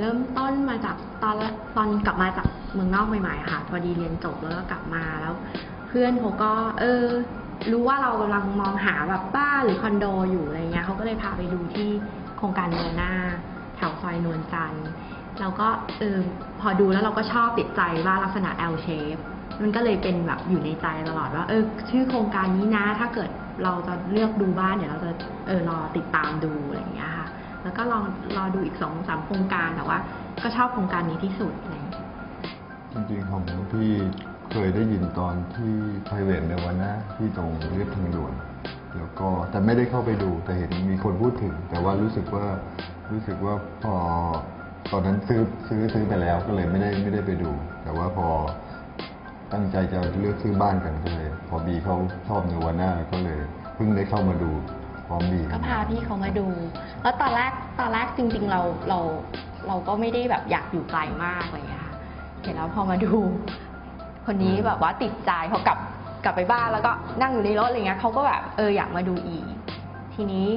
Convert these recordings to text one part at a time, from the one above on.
เริ่มต้นมาจากตอนตอนกลับมาจากเมืองนอกใหม่ๆค่ะ พอดีเรียนจบแล้วก็กลับมาแล้ว เพื่อนเขาก็ เออ รู้ว่าเรากำลังมองหาแบบบ้านหรือคอนโดอยู่อะไรเงี้ยเขาก็เลยพาไปดูที่โครงการเนวหน้า แถวซอยนวลจันทร์เราก็เออพอดูแล้วเราก็ชอบติดใจว่าลักษณะ L shape มันก็เลยเป็นแบบอยู่ในใจตลอดว่า เออ ชื่อโครงการนี้นะ ถ้าเกิดเราจะเลือกดูบ้านเดี๋ยวเราจะเออรอติดตามดูอะไรอย่างเงี้ยค่ะ แล้วก็ลองรอดูอีกสองสามโครงการแต่ว่า ก็ชอบโครงการนี้ที่สุดอะไรอย่างเลยจริงๆของพี่เคยได้ยินตอนที่ไพรเวทในวันนะที่ตรงเรียบทางด่วน แล้วก็แต่ไม่ได้เข้าไปดูแต่เห็นมีคนพูดถึง แต่ว่ารู้สึกว่ารู้สึกว่าพอตอนนั้นซื้อซื้อซื้อไปแล้วก็เลยไม่ได้ไม่ได้ไปดู แต่ว่าพอตั้งใจจะเลือกซื้อบ้านกันก็เลย พอบีเขาชอบในวันหน้าก็เลยเพิ่งได้เข้ามาดู พร้อมบีก็พาพี่เขามาดู แล้วตอนแรกตอนแรกจริง ๆ เราเราเราก็ไม่ได้แบบอยากอยู่ไกลมากอะไรอย่างเงี้ยค่ะเห็นแล้วพอมาดู คนนี้แบบว่าติดใจพอกลับกลับไปบ้านแล้วก็นั่งอยู่ในรถอะไรเงี้ยเขาก็แบบเอออยากมาดูอีก ทีนี้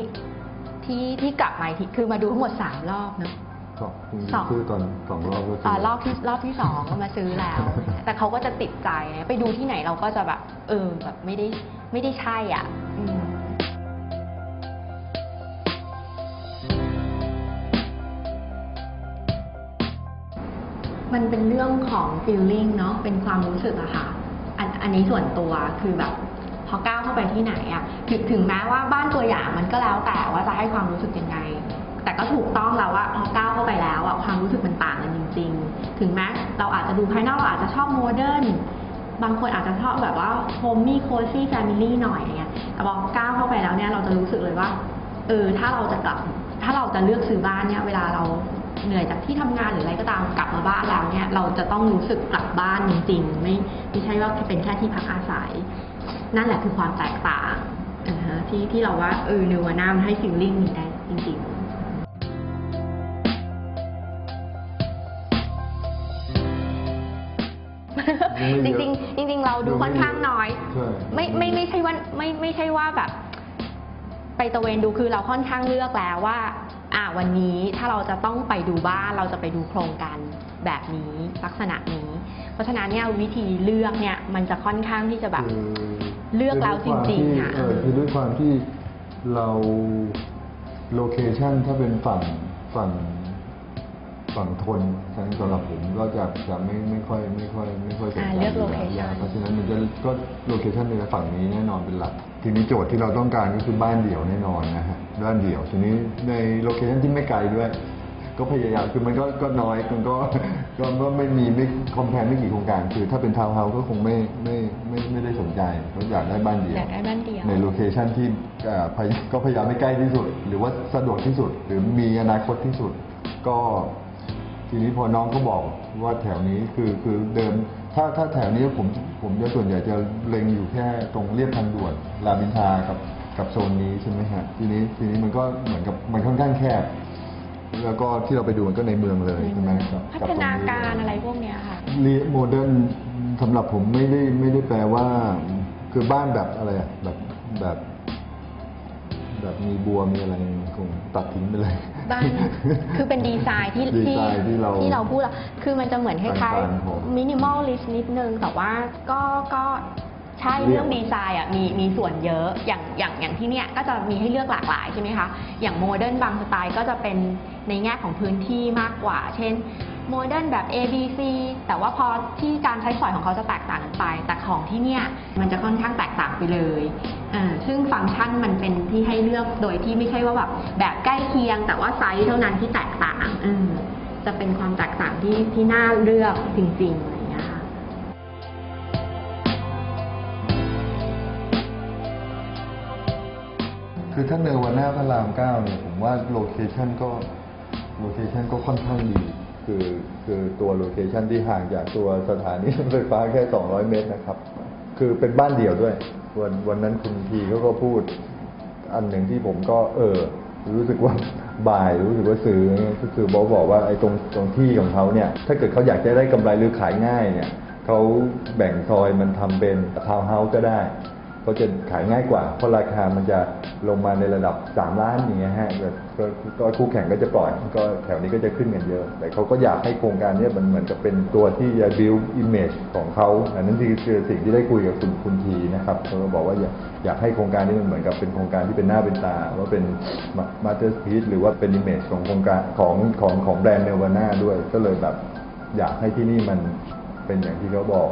ที่ที่กลับมาอีกทีคือมาดูทั้งหมดสามรอบเนอะก็จริงสองๆซื้อตอนสองรอบก็ซื้อ่ารอบที่รอบที่สองก็มาซื้อแล้ว แต่เขาก็จะติดใจนะไปดูที่ไหนเราก็จะแบบ เออแบบไม่ได้ไม่ได้ใช่อะ มันเป็นเรื่องของ feeling เนาะเป็นความรู้สึกอะค่ะอันอันนี้ส่วนตัวคือแบบพอก้าวเข้าไปที่ไหนอะถึงถึงแม้ว่าบ้านตัวอย่างมันก็แล้วแต่ว่าจะให้ความรู้สึกยังไง แต่ก็ถูกต้องแล้วว่าพอก้าวเข้าไปแล้วอะความรู้สึกมันต่างกันจริง ๆ ถึงแม้เราอาจจะดูภายนอกเราอาจจะชอบโมเดิร์นบางคนอาจจะชอบแบบว่าโฮมมี่โคซี่แฟมิลี่หน่อยอย่างเงี้ยแต่พอก้าวเข้าไปแล้วเนี่ยเราจะรู้สึกเลยว่าเออถ้าเราจะกลับ ถ้าเราจะเลือกซื้อบ้านเนี่ย เวลาเรา เหนื่อยจากที่ทำงานหรืออะไรก็ตามกลับมาบ้านแล้วเนี่ยเราจะต้องรู้สึกกลับบ้านจริงๆไม่ไม่ใช่ว่าเป็นแค่ที่พักอาศัย นั่นแหละคือความแตกต่างอ่าฮะที่ที่เราว่าเออเนวาน่ามันให้ฟีลลิ่งนี้ได้จริงๆจริงๆจริงๆเราดูค่อนข้างน้อยใช่ไม่ไม่ไม่ใช่ว่าไม่ไม่ใช่ว่าแบบ ไปตะเวนดูคือเราค่อนข้างเลือกแล้วว่า อ่าวันนี้ถ้าเราจะต้องไปดูบ้านเราจะไปดูโครงการแบบนี้ลักษณะนี้ เพราะฉะนั้นเนี่ยวิธีเลือกเนี่ยมันจะค่อนข้างที่จะแบบคือเลือกแล้วจริงๆอะเออคือด้วยความที่เราโลเคชันถ้าเป็นฝั่งฝั่ง ฝั่งทนสำหรับผมก็จะจะไม่ไม่ค่อยไม่ค่อยไม่ค่อยสนอ่าใจเลือกยู่แว location เพราะฉะนั้นมันจะก็โลเคชันในฝั่งนี้แน่นอนเป็นหลัก ทีนี้โจทย์ที่เราต้องการก็คือบ้านเดี่ยวแน่นอนนะฮะบ้านเดี่ยวทีนี้ในโลเคชันที่ไม่ไกลด้วย ก็พยายามคือมันก็ก็น้อยมันก็ก็ก็ไม่มีไม่คอมแพนไม่กี่โครงการ คือถ้าเป็นทาวน์เฮาส์ก็คงไม่ไม่ไม่ไม่ได้สนใจเขาอยากได้บ้านเดี่ยว อยากได้บ้านเดี่ยว ในโลเคชันที่เอ่อพยก็พยายามไม่ใกล้ที่สุด หรือว่าสะดวกที่สุด หรือมีอนาคตที่สุด ก็ ทีนี้พอน้องก็บอกว่าแถวนี้คือคือเดิม ถ้าถ้าแถวนี้ผมผมจะส่วนใหญ่จะเล็งอยู่แค่ตรงเรียบทางด่วนรามอินทรากับกับโซนนี้ใช่ไหมฮะทีนี้ทีนี้มันก็เหมือนกับมันค่อนข้างแคบ แล้วก็ที่เราไปดูมันก็ในเมืองเลยใช่ไหมครับพักับฒตงนาด้วยการอะไรพวกเนี้ยค่ะรีโมเดิร์นสำหรับผมไม่ได้ไม่ได้แปลว่า คือบ้านแบบอะไรอะแบบแบบ แบบมีบัวมีอะไรคงตัดทิ้งไปเลย บ้านคือเป็นดีไซน์ที่ดีไซน์ที่เราที่เราพูดอะคือมันจะเหมือนคล้ายต่างๆผมๆมินิมอลลิสนิดนึง แต่ว่าก็ก็ใช่เรียกเรื่องดีไซน์อะมีมีส่วนเยอะอย่างอย่างอย่างที่เนี้ยก็จะมีให้เลือกหลากหลายใช่ไหมคะอย่างโมเดิร์นบางสไตล์ก็จะเป็นในแง่ของพื้นที่มากกว่า เช่น โมเดิร์นแบบ A B C แต่ว่าพอที่การใช้สอยของเขาจะแตกต่างกันไป แต่ของที่เนี่ยมันจะค่อนข้างแตกต่างไปเลยอ่าซึ่งฟังก์ชันมันเป็นที่ให้เลือกโดยที่ไม่ใช่ว่าแบบแบบใกล้เคียง แต่ว่าไซส์เท่านั้นที่แตกต่างอืมจะเป็นความแตกต่างที่ที่น่าเลือกจริงๆอะไรอย่างเงี้ยค่ะคือถ้าเนวาน่าพระรามเก้าเนี่ยผมว่าโลเคชันก็โลเคชันก็ค่อนข้างดี คือคือตัวโลเคชันที่ห่างจากตัวสถานีรถไฟฟ้าแค่ 200 เมตรนะครับ คือเป็นบ้านเดี่ยวด้วย วันวันนั้นคุณพีเขาก็พูด อันหนึ่งที่ผมก็เออ รู้สึกว่าบ่ายรู้สึกว่าซื้อก็คือบอกบอกว่าไอ้ตรงตรงที่ของเขาเนี่ย ถ้าเกิดเขาอยากจะได้กำไรหรือขายง่ายเนี่ยเขาแบ่งซอยมันทำเป็นทาวน์เฮาส์ก็ได้ เขาจะขายง่ายกว่า เพราะราคามันจะลงมาในระดับ 3 ล้านอย่างเงี้ยฮะแบบก็คู่แข่งก็จะปล่อย ก็แถวนี้ก็จะขึ้นกันเยอะ แต่เขาก็อยากให้โครงการนี้มันเหมือนกับเป็นตัวที่จะ build image ของเขา อันนั้นคือคือสิ่งที่ได้คุยกับคุณคุณทีนะครับเขาบอกว่าอยากอยากให้โครงการนี้มันเหมือนกับเป็นโครงการที่เป็นหน้าเป็นตา ว่าเป็นมาสเตอร์พีซหรือว่าเป็น image ของโครงการของของของแบรนด์เนวาน่าด้วย ก็เลยแบบอยากให้ที่นี่มันเป็นอย่างที่เขาบอก